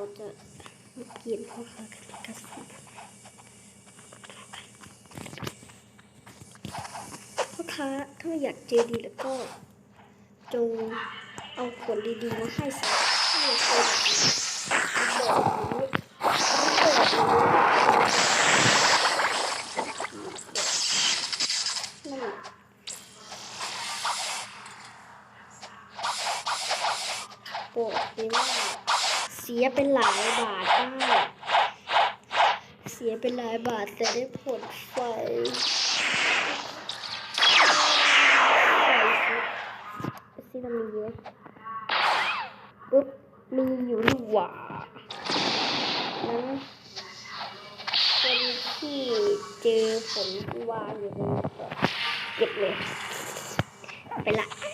เราจะกลียนพ่อค้ากันเป็นกระสุนพ่อค้าถ้าอยากเจดีแล้วก็จงเอาขวดดีๆมาให้สักให้คนบอกนี้นั่นบอกเลยว่า สียเป็นหลายบาทได้เสียเป็นหลายบาทแต่ได้ผลไฟไฟซินามีไหมปุ๊บมีอยู่นี่หว่านั้นคนที่เจอผลที่วางอยู่ในกระเป๋าเก็บเลยไปละ